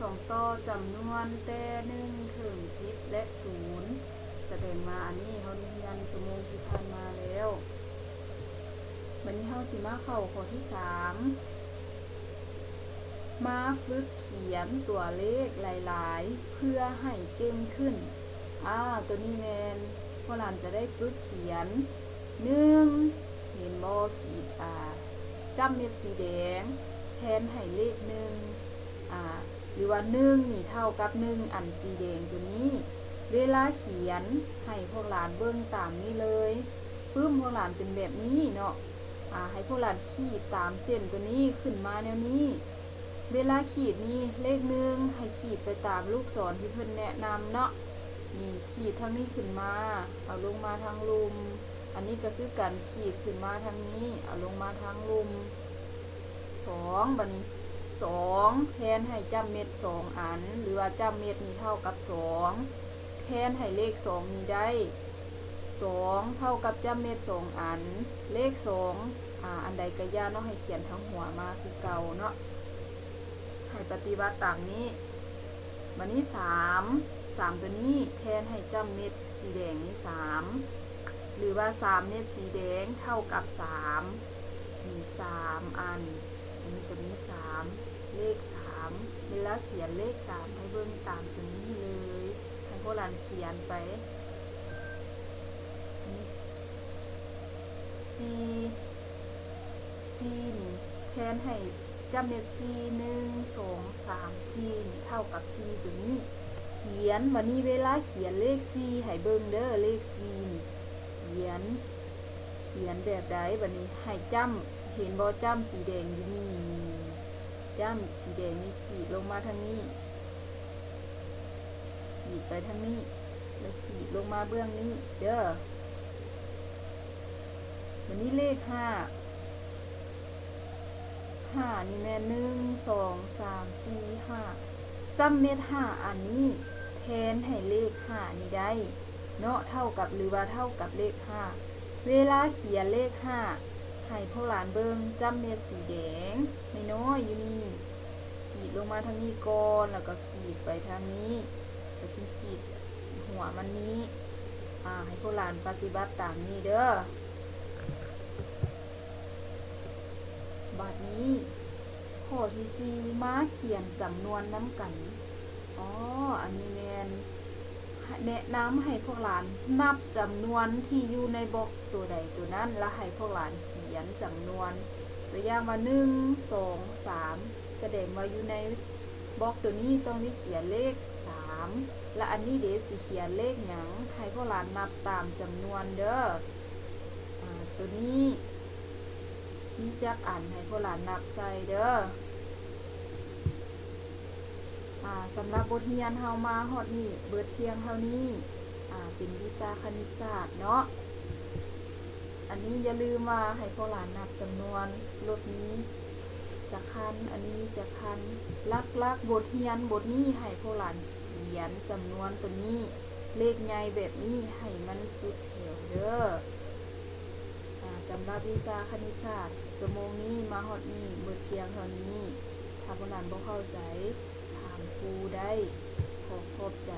สองต่อจำนวนแต่หนึ่งถึงสิบและศูนย์แสดงมาอันนี้เขาเรียนสมงที่ผ่านมาแล้ววันนี้เขาสิมาเข้าข้อที่สามมาฝึกเขียนตัวเลขหลายๆ เพื่อให้เก่งขึ้น อ่า ตัวนี้แมนพอหลานจะได้ฝึกเขียนหนึ่งเห็นบอขีดอ่าจำเม็ดสีแดง แทนให้เลขหนึ่งอ่า หรือว่าหนึ่งนี่เท่ากับหนึ่งอันสีแดงตัวนี้ เวลาเขียนให้พวกหลานเบิ้งตามนี้เลยปึ้มพวกหลานเป็นแบบนี้เนาะอ่าให้พวกหลานขีดตามเจนตัวนี้ขึ้นมาแนวนี้ เวลาขีดนี่เลขหนึ่งให้ขีดไปตามลูกศรที่เพิ่นแนะนำเนาะนี่ขีดทางนี้ขึ้นมาเอาลงมาทางลุม อันนี้ก็คือการขีดขึ้นมาทางนี้เอาลงมาทางลุมสองบัดนี้ สองแทนให้จำเม็ดสองอัน หรือว่าจำเม็ดนี้เท่ากับสองแทนให้เลขสองนี้ได้สองเท่ากับจำเม็ดสองอัน เลขสองอ่าอันใดก็ย่าเนาะให้เขียนทั้งหัวมาคือเก่าเนาะให้ปฏิบัติตามนี้วันนี้สามสามตัวนี้แทนให้จำเม็ดสีแดงนี้สามหรือว่าสามเม็ดสีแดงเท่ากับสามมีสามอัน ตัวนี้สามเลขสามเวลาเขียนเลขสามให้เบิ่งตามตัวนี้เลยให้พวกหลานเขียนไปนี่สี่สี่นี่แทนให้จำเม็ดสี่หนึ่งสองสามสี่นี่เท่ากับสี่ตัวนี้ เขียนวันนี้เวลาเขียนเลขสี่ให้เบิ่งเด้อเลขสี่เขียน เขียนแบบใดบัดนี้ให้จำ เห็นบ่จำสีแดงอยู่นี่จ้ำสีแดงนี่ขีดลงมาทางนี้ขีดไปทางนี้แล้วขีดลงมาเบื้องนี้ เด้อวันนี้เลขห้าห้านี่แม่หนึ่งสองสามสี่ห้าจำเม็ดห้าอันนี้แทนให้เลขห้านี่ได้ เนาะเท่ากับหรือว่าเท่ากับเลขห้าเวลาเขียนเลขห้า ให้พวกหลานเบิงจ้ำเม็ดสีแดงไม่น้อยอยู่นี่ขีดลงมาทางนี้ก่อนแล้วก็ขีดไปทางนี้แล้วจึงขีดหัวมันนี้อ่าให้พวกหลานปฏิบัติตามนี้เด้อบัดนี้ข้อที่สี่มาเขียนจำนวนน้ำกันอ๋ออันนี้แมน แนะนำให้พวกหลานนับจำนวนที่อยู่ในบล็อกตัวใดตัวนั้นแล้วให้พวกหลานเขียนจำนวน ตัวอย่างว่าหนึ่งสองสามแสดงว่าอยู่ในบล็อกตัวนี้ต้องได้เขียนเลขสามและอันนี้เดสิเขียนเลขหยังให้พวกหลานนับตามจำนวนเด้ออตัวนี้นี่จักอ่านให้พวกหลานนับใจเด้อ สำหรับบทเรียนเฮามาฮอดนี่เบิดเพียงเท่านี้เป็นวิชาคณิตศาสตร์เนาะอันนี้อย่าลืมว่าให้พวกหลานนับจำนวนรถนี้จะคันอันนี้จะคันลักลักบทเรียนบทนี้ให้พวกหลานเขียนจำนวนตัวนี้เลขใหญ่แบบนี้ให้มันสุดแถวเด้ออสำหรับวิชาคณิตศาสตร์สมงนี้มาฮอดนี่เบิดเพียงเท่านี้ถ้าพวกหลานบ่เข้าใจ ของกูได้ ขอขอบใจ